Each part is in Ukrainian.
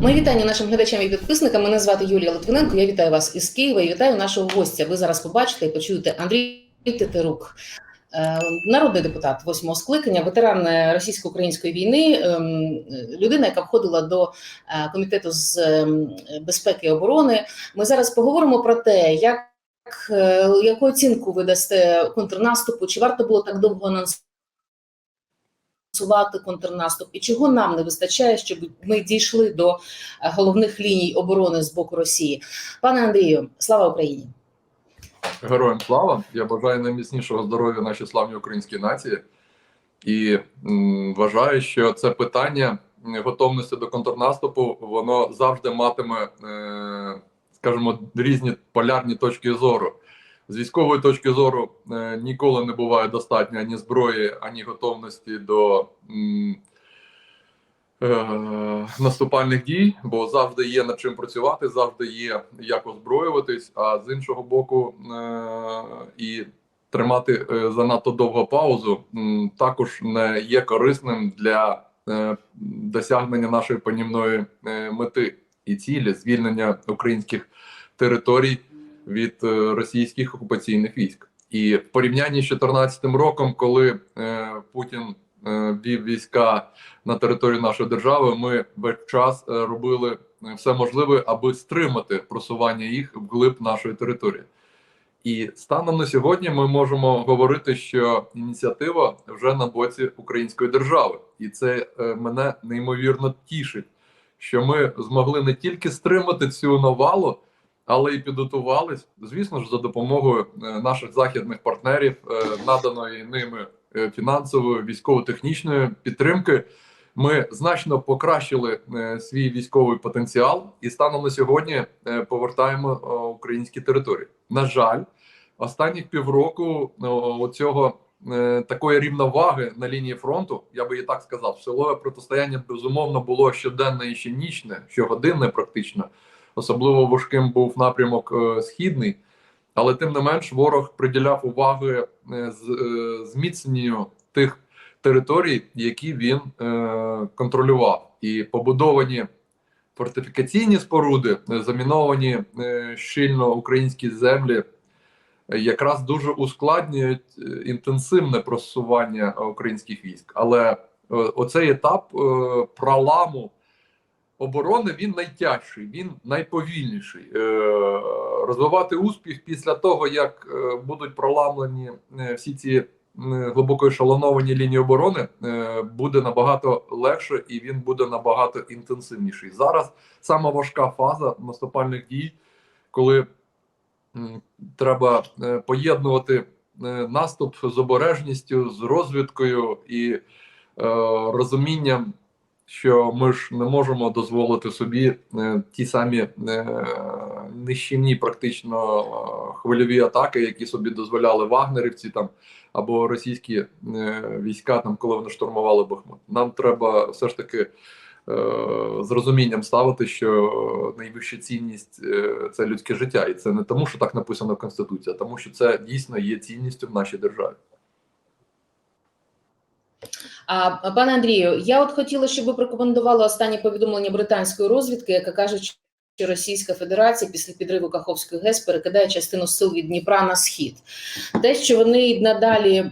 Мої вітання нашим глядачам і підписникам. Мене звати Юлія Литвиненко. Я вітаю вас із Києва і вітаю нашого гостя. Ви зараз побачите і почуєте Андрій Тетерук, е, народний депутат восьмого скликання, ветеран е, російсько-української війни, ем, людина, яка входила до е, комітету з ем, безпеки і оборони. Ми зараз поговоримо про те, як яку оцінку ви дасте контрнаступу, чи варто було так довго анонсувати анонсувати контрнаступ, і чого нам не вистачає, щоб ми дійшли до е, головних ліній оборони з боку Росії. Пане Андрію, слава Україні! Героям слава! Я бажаю найміцнішого здоров'я нашій славній українській нації і вважаю, що це питання готовності до контрнаступу воно завжди матиме, е, скажімо, різні полярні точки зору. З військової точки зору е, ніколи не буває достатньо ані зброї, ані готовності до е, наступальних дій, бо завжди є над чим працювати, завжди є як озброюватись. А з іншого боку, е, і тримати занадто довго паузу також не є корисним для досягнення нашої панівної мети і цілі звільнення українських територій від е, російських окупаційних військ. І в порівнянні з 2014 роком, коли е, Путін е, вів війська на територію нашої держави, ми весь час е, робили все можливе, аби стримати просування їх вглиб нашої території. І станом на сьогодні ми можемо говорити, що ініціатива вже на боці української держави, і це мене неймовірно тішить, що ми змогли не тільки стримати цю навалу, але і підготувались, звісно ж, за допомогою е, наших західних партнерів, е, наданої ними е, фінансової військово-технічної підтримки. Ми значно покращили свій військовий потенціал і станом на сьогодні повертаємо українські території. На жаль, останніх півроку о, оцього е, такої рівноваги на лінії фронту, я би і так сказав, силове протистояння безумовно було щоденне і ще нічне, щогодинне практично. Особливо важким був напрямок е, східний, але тим не менш ворог приділяв уваги е, е, зміцненню тих територій, які він контролював, і побудовані фортифікаційні споруди, заміновані щільно українські землі, якраз дуже ускладнюють інтенсивне просування українських військ. Але оцей етап проламу оборони він найтяжчий, він найповільніший. Е, розвивати успіх після того, як е, будуть проламлені е, всі ці глибоко ешелоновані лінії оборони, буде набагато легше і він буде набагато інтенсивніший. Зараз сама важка фаза наступальних дій, коли треба поєднувати наступ з обережністю, з розвідкою і розумінням що ми ж не можемо дозволити собі е, ті самі е, нищівні, практично е, хвильові атаки, які собі дозволяли вагнерівці там або російські війська, там коли вони штурмували Бахмут. Нам треба все ж таки. З розумінням ставити, що найвища цінність це людське життя, і це не тому, що так написано в Конституції, а тому, що це дійсно є цінністю в нашій державі. А пане Андрію, я от хотіла, щоб ви прокоментували останнє повідомлення британської розвідки, яка каже, що Російська Федерація після підриву Каховської ГЕС перекидає частину сил від Дніпра на схід. Те, що вони надалі е,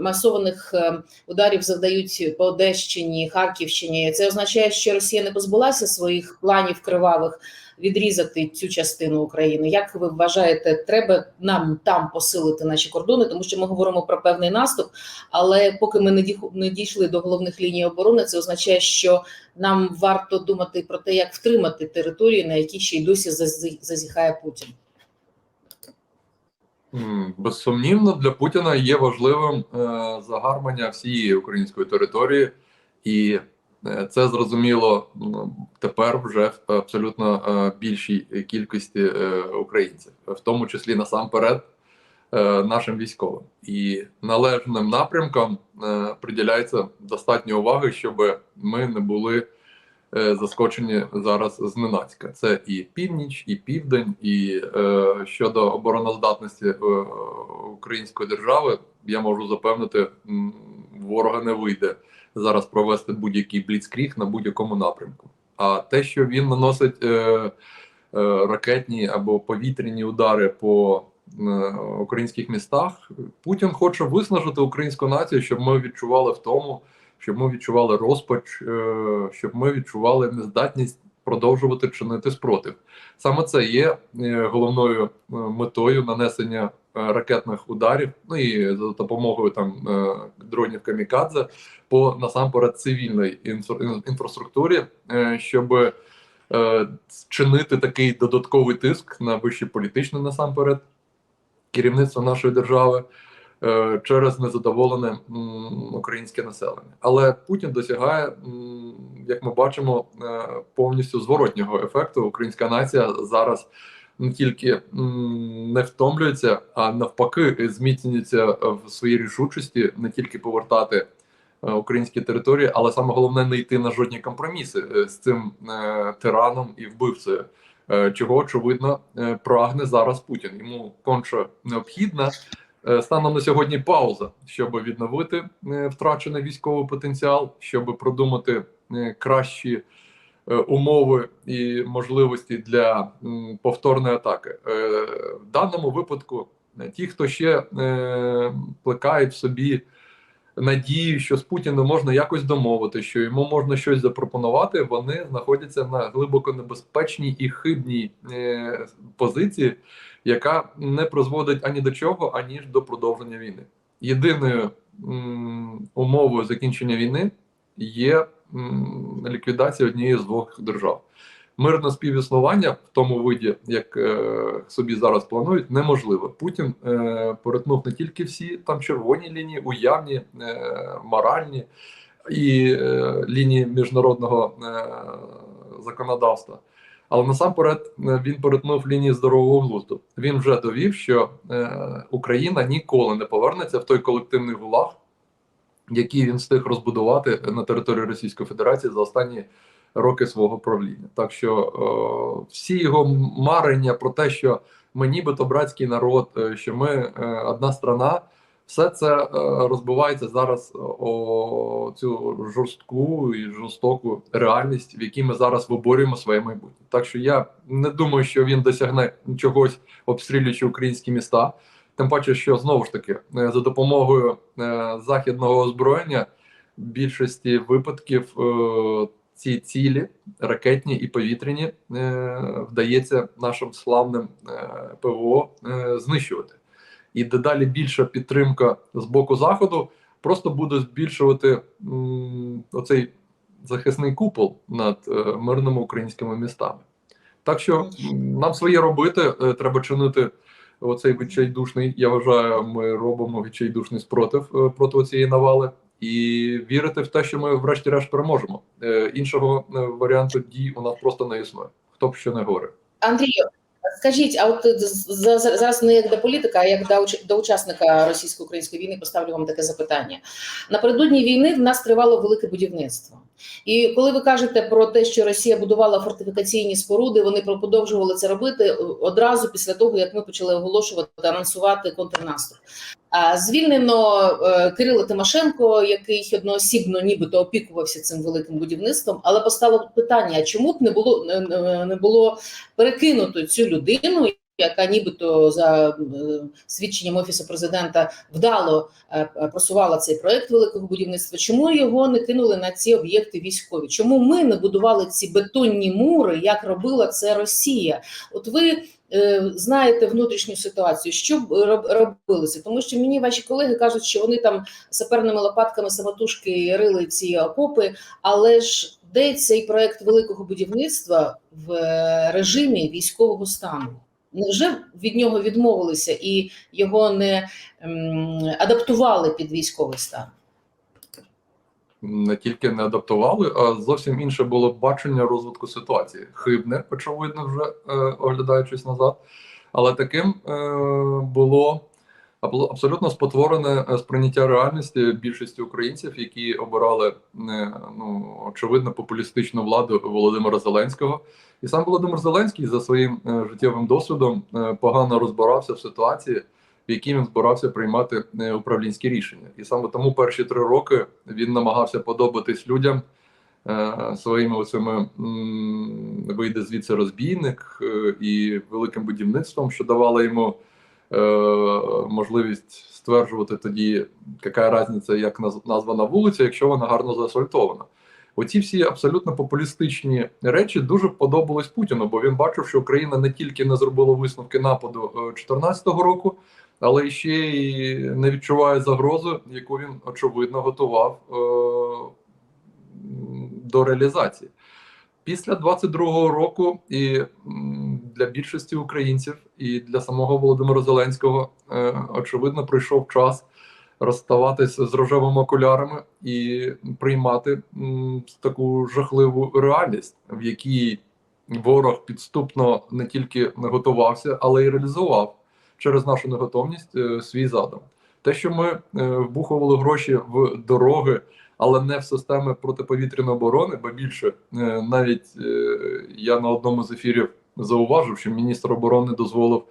масованих е, ударів завдають по Одещині, Харківщині, це означає, що Росія не позбулася своїх планів кривавих відрізати цю частину України. Як ви вважаєте, треба нам там посилити наші кордони, тому що ми говоримо про певний наступ, але поки ми не не дійшли до головних ліній оборони, це означає, що нам варто думати про те, як втримати території, на які ще й досі зазіхає Путін. Безсумнівно для Путіна є важливим е, загарбання всієї української території, і е, це зрозуміло тепер вже в абсолютно е, більшій кількості українців, в тому числі насамперед нашим військовим. І належним напрямкам приділяється достатньо уваги, щоб ми не були заскочені зараз зненацька. Це і північ, і південь, і е, щодо обороноздатності е, української держави, я можу запевнити, ворога не вийде зараз провести будь-який бліцкріг на будь-якому напрямку. А те, що він наносить е, е, ракетні або повітряні удари по е, українських містах, Путін хоче виснажити українську націю, щоб ми відчували втому, щоб ми відчували розпач, е, щоб ми відчували нездатність продовжувати чинити спротив. Саме це є е, головною е, метою нанесення ракетних ударів, ну і за допомогою там дронів камікадзе по насамперед цивільної інфра- інфраструктурі, щоб чинити такий додатковий тиск на вище політичне насамперед керівництво нашої держави через незадоволене українське населення. Але Путін досягає, як ми бачимо, е, повністю зворотнього ефекту. Українська нація зараз не тільки не втомлюється, а навпаки, зміцнюється в своїй рішучості не тільки повертати е, українські території, але саме головне не йти на жодні компроміси е, з цим е, тираном і вбивцею. Е, Чого очевидно е, прагне зараз Путін. Йому конче необхідна е, станом на сьогодні пауза, щоб відновити е, втрачений військовий потенціал, щоб продумати е, кращі е, умови і можливості для повторної атаки. Е, В даному випадку е, ті, хто ще е, плекають в собі надію, що з Путіним можна якось домовити, що йому можна щось запропонувати, вони знаходяться на глибоко небезпечній і хибній е, позиції, яка не призводить ані до чого, ані ж до продовження війни. Єдиною м, умовою закінчення війни є м, ліквідація однієї з двох держав. Мирне співіснування в тому виді, як е, собі зараз планують, неможливо. Путін е, перетнув не тільки всі там червоні лінії, уявні, е, моральні і е, лінії міжнародного е, законодавства. Але насамперед е, він перетнув лінії здорового глузду. Він вже довів, що е, Україна ніколи не повернеться в той колективний гулаг, який він встиг розбудувати на території Російської Федерації за останні роки свого правління. Так що е, всі його марення про те, що ми нібито братський народ, е, що ми е, одна страна, все це розбивається зараз о цю жорстку і жорстоку реальність, в якій ми зараз виборюємо своє майбутнє. Так що я не думаю, що він досягне чогось, обстрілюючи українські міста. Тим паче, що знову ж таки за допомогою західного озброєння більшості випадків ці цілі ракетні і повітряні е, вдається нашим славним е, ПВО е, знищувати. І дедалі більша підтримка з боку заходу просто буде збільшувати оцей захисний купол над мирними українськими містами. Так що нам своє робити, треба чинити оцей відчайдушний. Я вважаю, ми робимо відчайдушний спротив проти цієї навали. І вірити в те, що ми, врешті-решт, переможемо. Е, іншого е, варіанту дій у нас просто не існує. Хто б що не говорив. Андрію, скажіть, а от зараз не як до політика, а як до, учасника російсько-української війни поставлю вам таке запитання. Напередодні війни в нас тривало велике будівництво. І коли ви кажете про те, що Росія будувала фортифікаційні споруди, вони продовжували це робити одразу після того, як ми почали оголошувати анонсувати контрнаступ. Звільнено е, Кирила Тимошенко, який одноосібно нібито опікувався цим великим будівництвом, але постало питання: чому б не було не було перекинуто цю людину, яка нібито за е, свідченням офісу президента вдало е, е, просувала цей проект великого будівництва. Чому його не кинули на ці об'єкти військові? Чому ми не будували ці бетонні мури, як робила це Росія? От ви знаєте внутрішню ситуацію, що робилося? Тому що мені ваші колеги кажуть, що вони там саперними лопатками самотужки рили ці окопи, але ж де цей проект великого будівництва в режимі військового стану? Невже від нього відмовилися і його не ем, адаптували під військовий стан? не тільки не адаптували, а зовсім інше було бачення розвитку ситуації. Хибне, очевидно, вже е, оглядаючись назад. Але таким е, було абсолютно спотворене е, сприйняття реальності більшості українців, які обирали е, ну очевидно популістичну владу Володимира Зеленського. І сам Володимир Зеленський за своїм е, життєвим досвідом погано розбирався в ситуації, в якій він збирався приймати управлінські рішення. І саме тому перші три роки він намагався подобатись людям своїми оцими вийде звідси розбійник і великим будівництвом, що давало йому можливість стверджувати тоді, яка різниця, як названа вулиця, якщо вона гарно заасфальтована. Оці всі абсолютно популістичні речі дуже подобались Путіну, бо він бачив, що Україна не тільки не зробила висновки нападу 2014 року, але ще й не відчуває загрозу, яку він очевидно готував е, до реалізації. Після 22-го року і для більшості українців, і для самого Володимира Зеленського, е, очевидно, прийшов час розставатися з рожевими окулярами і приймати таку жахливу реальність, в якій ворог підступно не тільки не готувався, але й реалізував через нашу неготовність е, свій задум. Те, що ми е, вбухували гроші в дороги, але не в системи протиповітряної оборони, бо більше навіть я на одному з ефірів зауважив, що міністр оборони дозволив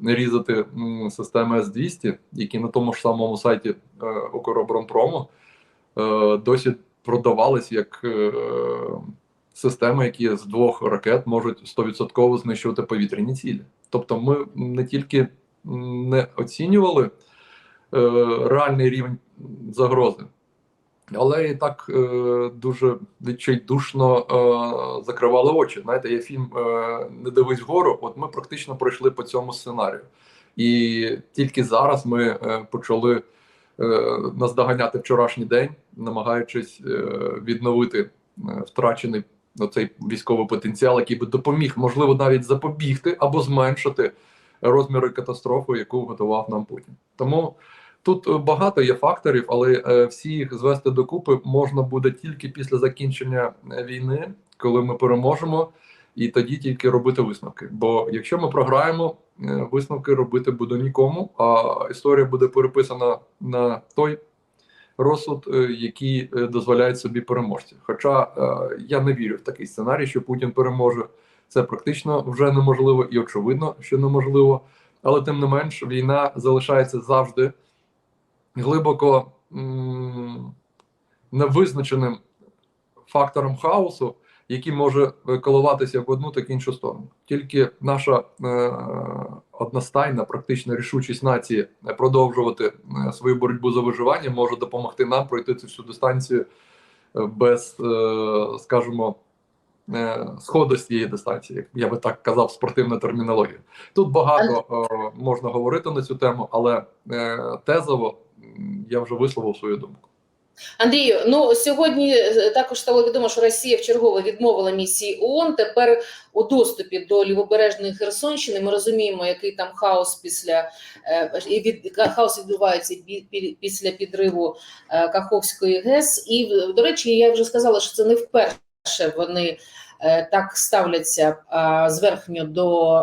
різати системи С-200, які на тому ж самому сайті е, Укроборонпрому е, досі продавались як е, системи, які з двох ракет можуть 100% знищувати повітряні цілі. Тобто, ми не тільки не оцінювали реальний рівень загрози, але так е, дуже відчайдушно е, закривали очі. Знаєте, є фільм е, Не дивись вгору. От ми практично пройшли по цьому сценарію, і тільки зараз ми е, почали е, наздоганяти вчорашній день, намагаючись е, відновити е, втрачений цей військовий потенціал, який би допоміг, можливо, навіть запобігти або зменшити розміри катастрофи, яку готував нам Путін. Тому. Тут е, багато є факторів, але е, всі їх звести докупи можна буде тільки після закінчення е, війни, коли ми переможемо, і тоді тільки робити висновки. Бо якщо ми програємо, висновки робити буде нікому, а історія буде переписана на той розсуд, який дозволяє собі переможці. Хоча я не вірю в такий сценарій, що Путін переможе. Це практично вже неможливо і очевидно, що неможливо. Але тим не менш, війна залишається завжди глибоко м, невизначеним фактором хаосу, який може коливатися в одну так іншу сторону. Тільки наша е, одностайна, практична рішучість нації продовжувати е, свою боротьбу за виживання може допомогти нам пройти цю всю дистанцію е, без, е, скажімо, е, сходу з цієї дистанції, я би так казав, спортивна термінологія. Тут багато е, можна говорити на цю тему, але е, тезово я вже висловив свою думку. Андрію, ну сьогодні е, також стало відомо, що Росія вчергово відмовила місії ООН. Тепер у доступі до лівобережної Херсонщини ми розуміємо, який там хаос після е, від хаос відбувається після підриву е, Каховської ГЕС. І до речі, я вже сказала, що це не вперше вони так ставляться зверхньо до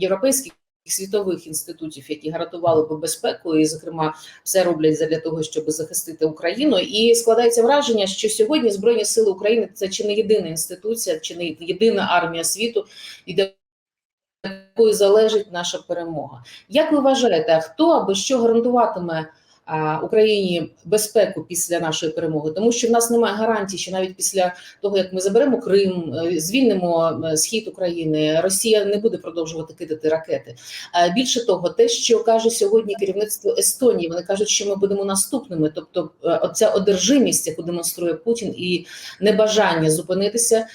європейських. Світових інститутів, які гарантували би безпеку, і зокрема все роблять для того, щоб захистити Україну. І складається враження, що сьогодні Збройні Сили України це чи не єдина інституція, чи не єдина армія світу, і де якою залежить наша перемога. Як ви вважаєте, хто або що гарантуватиме Україні безпеку після нашої перемоги? Тому що в нас немає гарантій, що навіть після того, як ми заберемо Крим, е, звільнимо е, схід України, Росія не буде продовжувати кидати ракети. Більше того, те, що каже сьогодні керівництво Естонії, вони кажуть, що ми будемо наступними. Тобто, е, оця одержимість, яку демонструє Путін, і небажання зупинитися, е,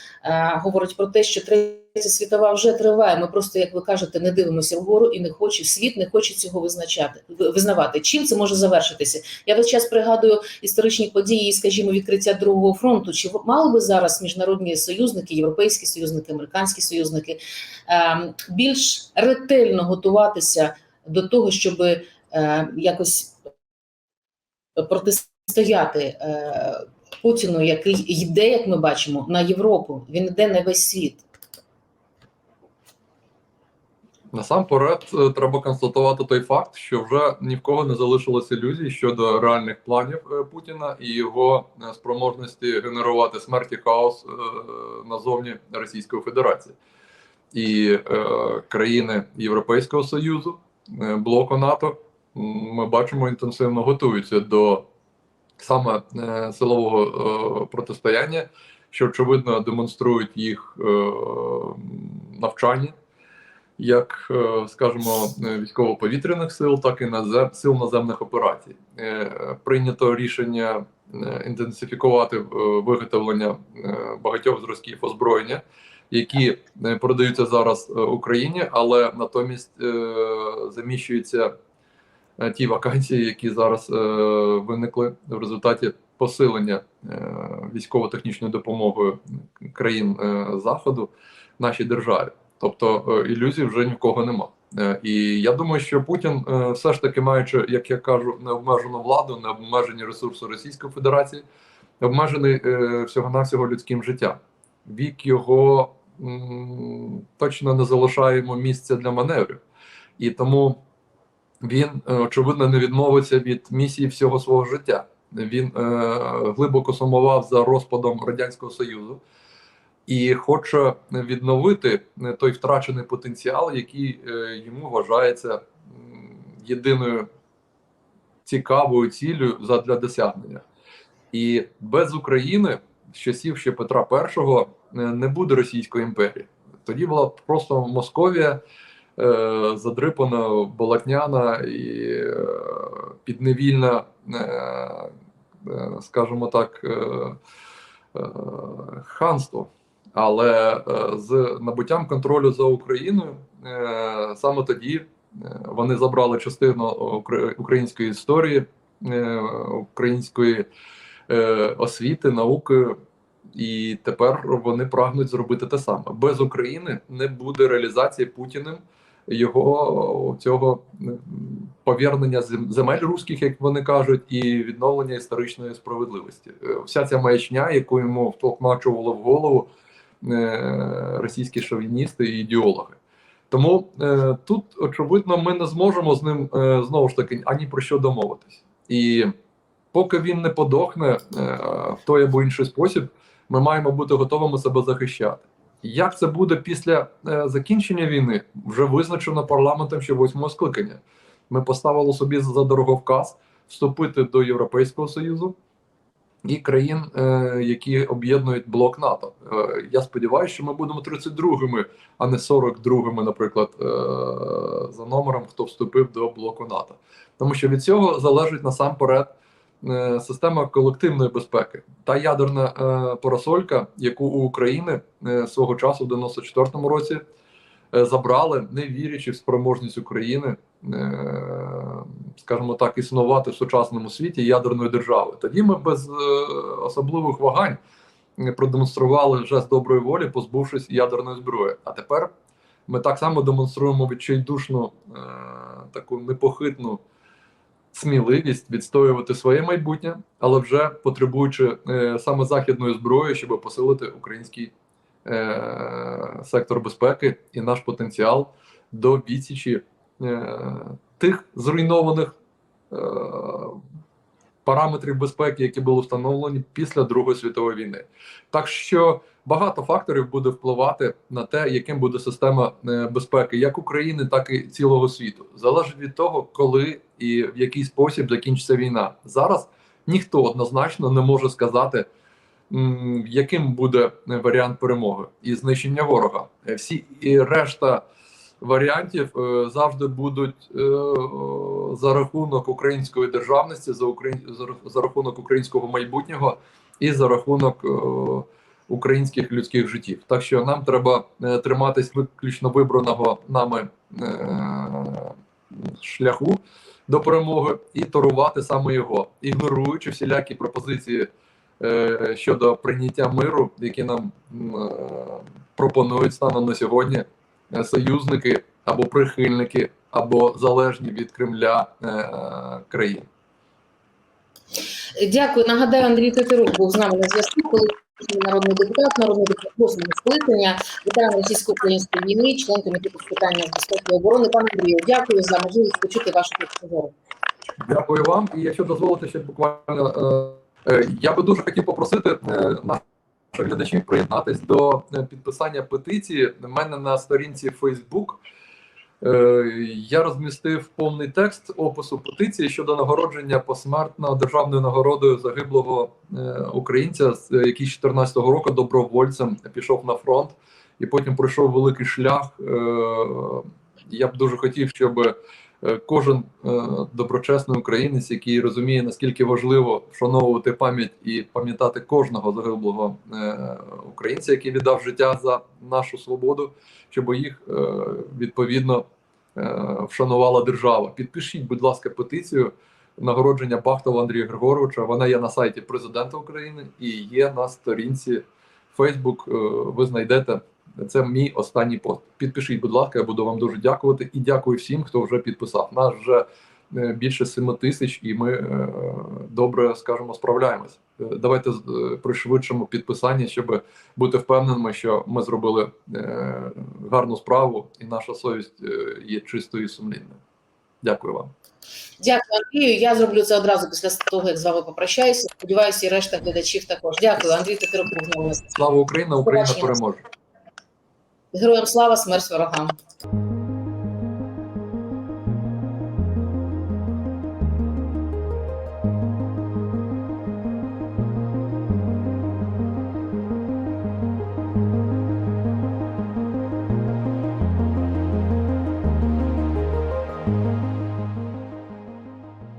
говорить про те, що третя світова вже триває. Ми просто, як ви кажете, не дивимося вгору і не хоче світ, не хоче цього визначати визнавати. Чим це може завершитися? Я весь час пригадую історичні події, скажімо, відкриття другого фронту. Чи мали би зараз міжнародні союзники, європейські союзники, американські союзники ем, більш ретельно готуватися до того, щоб е, якось протистояти е, Путіну, який йде, як ми бачимо, на Європу. Він йде на весь світ. Насамперед, е, треба констатувати той факт, що вже ні в кого не залишилось ілюзій щодо реальних планів е, Путіна і його е, спроможності генерувати смерть і хаос назовні Російської Федерації. І країни Європейського Союзу, блоку НАТО, ми бачимо інтенсивно готуються до саме е, силового е, протистояння, що очевидно демонструють їх е, навчання, як, скажімо, військово-повітряних сил, так і назем, сил наземних операцій. Прийнято рішення інтенсифікувати виготовлення багатьох зразків озброєння, які продаються зараз Україні, але натомість е, заміщуються ті вакансії, які зараз е, виникли в результаті посилення е, військово-технічною допомогою країн е, заходу нашій державі. Тобто е, ілюзій вже ні в кого нема. Е, І я думаю, що Путін, е, все ж таки, маючи, як я кажу, необмежену владу, необмежені ресурси Російської Федерації, обмежений е, всього-навсього людським життям. Вік його точно не залишаємо місця для маневрів, і тому він е, очевидно не відмовиться від місії всього свого життя. Він е, глибоко сумував за розпадом радянського союзу і хоче відновити е, той втрачений потенціал, який е, йому вважається єдиною цікавою ціллю задля досягнення. І без України з часів ще Петра І е, не буде Російської імперії. Тоді була просто Московія задрипана, болотняна і е, підневільна, е, е, скажімо так, е, е, ханство. Але е, з набуттям контролю за Україною е, саме тоді е, вони забрали частину української історії, е, української е, освіти, науки, і тепер вони прагнуть зробити те саме. Без України не буде реалізації Путіним його цього повернення зем- земель руських, як вони кажуть, і відновлення історичної справедливості. Е, Вся ця маячня, яку йому втолкмачували в голову е, російські шовіністи і ідеологи. Тому е, тут, очевидно, ми не зможемо з ним знову ж таки ані про що домовитись. І поки він не подохне в той або інший спосіб, ми маємо бути готовими себе захищати. Як це буде після е, закінчення війни, вже визначено парламентом ще восьмого скликання. Ми поставили собі за дороговказ вступити до Європейського Союзу і країн, е, які об'єднують блок НАТО. Е, я сподіваюся, що ми будемо 32-ми, а не 42-ми, наприклад, за номером, хто вступив до блоку НАТО. Тому що від цього залежить насамперед система колективної безпеки. Та ядерна е, парасолька, яку у України е, свого часу в 94-му році е, забрали, не вірячи в спроможність України, е, скажімо так, існувати в сучасному світі ядерної держави. Тоді ми без е, особливих вагань е, продемонстрували жест доброї волі, позбувшись ядерної зброї. А тепер ми так само демонструємо відчайдушну е, таку непохитну сміливість відстоювати своє майбутнє, але вже потребуючи е, саме західної зброї, щоб посилити український е, сектор безпеки і наш потенціал до відсічі е, тих зруйнованих е, параметрів безпеки, які були встановлені після Другої світової війни. Так що багато факторів буде впливати на те, яким буде система е, безпеки як України, так і цілого світу. Залежить від того, коли і в який спосіб закінчиться війна. Зараз ніхто однозначно не може сказати, яким буде варіант перемоги і знищення ворога. Е, Всі і решта варіантів е, завжди будуть за рахунок української державності, за за рахунок українського майбутнього і за рахунок українських людських життів. Так що нам треба е, триматись виключно вибраного нами е, шляху до перемоги і торувати саме його, ігноруючи всілякі пропозиції е, щодо прийняття миру, які нам пропонують станом на сьогодні союзники або прихильники, або залежні від Кремля країни. Дякую. Нагадаю, Андрій Тетерук був з нами на зв'язку, народний депутат, народний депутат восьмого скликання, ветеран російсько-української війни, член комітету з питання безпеки оборони. Пане Андрію, дякую за можливість почути вашу зору. Дякую вам. І якщо дозволите ще буквально, е, е, я би дуже хотів попросити е, наших глядачів приєднатись до підписання петиції. У мене на сторінці Facebook Я розмістив повний текст опису петиції щодо нагородження посмертно державною нагородою загиблого е, українця, з- який з 14-го року добровольцем пішов на фронт і потім пройшов великий шлях. Е, Я б дуже хотів, щоб е, кожен е, доброчесний українець, який розуміє, наскільки важливо вшановувати пам'ять і пам'ятати кожного загиблого е, українця, який віддав життя за нашу свободу, щоб їх е, відповідно е, вшанувала держава. Підпишіть, будь ласка, петицію нагородження Бахтова Андрія Григоровича. Вона є на сайті президента України і є на сторінці Facebook. Е, Ви знайдете. Це мій останній пост. Підпишіть, будь ласка, я буду вам дуже дякувати і дякую всім, хто вже підписав. Нас вже е, більше 7 тисяч, і ми е, добре скажемо справляємось. Е, Давайте пришвидшимо підписання, щоб бути впевненими, що ми зробили гарну справу, і наша совість є чистою і сумлінною. Дякую вам. Дякую, Андрію. Я зроблю це одразу після того, як з вами попрощаюся. Сподіваюся, і решта глядачів також. Дякую, Андрій Тетерокур. знову. Слава Україна! Україна переможе! Героям слава, смерть ворогам.